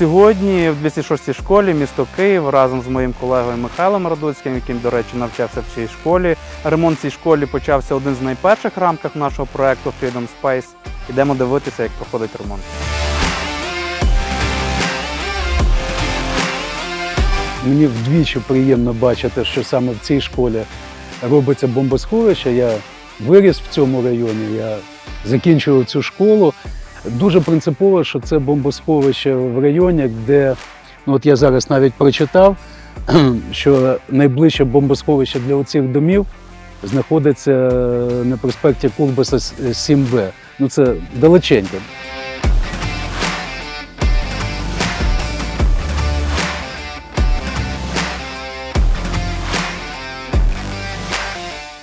Сьогодні в 206 школі місто Київ разом з моїм колегою Михайлом Радуцьким, яким, до речі, навчався в цій школі. Ремонт цій школі почався один з найперших рамках нашого проекту Freedom Space. Ідемо дивитися, як проходить ремонт. Мені вдвічі приємно бачити, що саме в цій школі робиться бомбосховище. Я виріс в цьому районі, я закінчував цю школу. Дуже принципово, що це бомбосховище в районі, де ну от я зараз навіть прочитав, що найближче бомбосховище для оцих домів знаходиться на проспекті Курбаса 7Б. Ну це далеченько.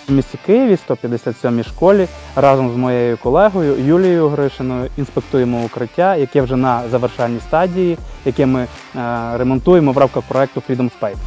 В місті Києві, 157 школі, разом з моєю колегою Юлією Гришиною інспектуємо укриття, яке вже на завершальній стадії, яке ми е, ремонтуємо в рамках проекту Freedom Space.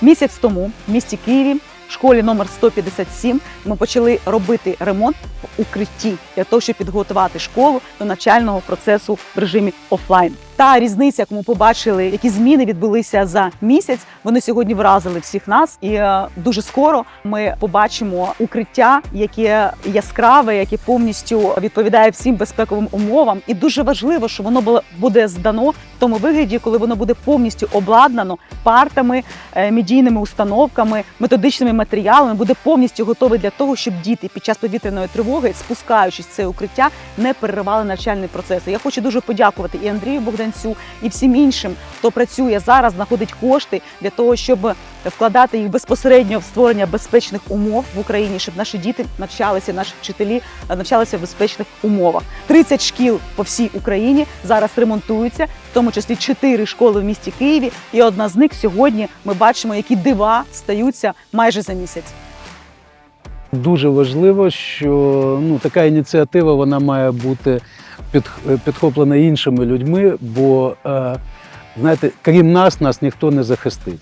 Місяць тому в місті Києві, в школі номер 157, ми почали робити ремонт в укритті для того, щоб підготувати школу до навчального процесу в режимі офлайн. Та різниця, яку ми побачили, які зміни відбулися за місяць, вони сьогодні вразили всіх нас. І е, дуже скоро ми побачимо укриття, яке яскраве, яке повністю відповідає всім безпековим умовам. І дуже важливо, що воно буде здано в тому вигляді, коли воно буде повністю обладнано партами, е, медійними установками, методичними матеріалами, буде повністю готовий для того, щоб діти під час повітряної тривоги, спускаючись в це укриття, не переривали навчальний процес. Я хочу дуже подякувати і Андрію Богданцю, і всім іншим, хто працює зараз, знаходить кошти для того, щоб вкладати їх безпосередньо в створення безпечних умов в Україні, щоб наші діти навчалися, наші вчителі е, навчалися в безпечних умовах. 30 шкіл по всій Україні зараз ремонтуються, в тому числі 4 школи в місті Києві. І одна з них сьогодні ми бачимо, які дива стаються майже за місяць. Дуже важливо, що ну, така ініціатива вона має бути підхоплена іншими людьми, бо е, знаєте, крім нас, нас ніхто не захистить.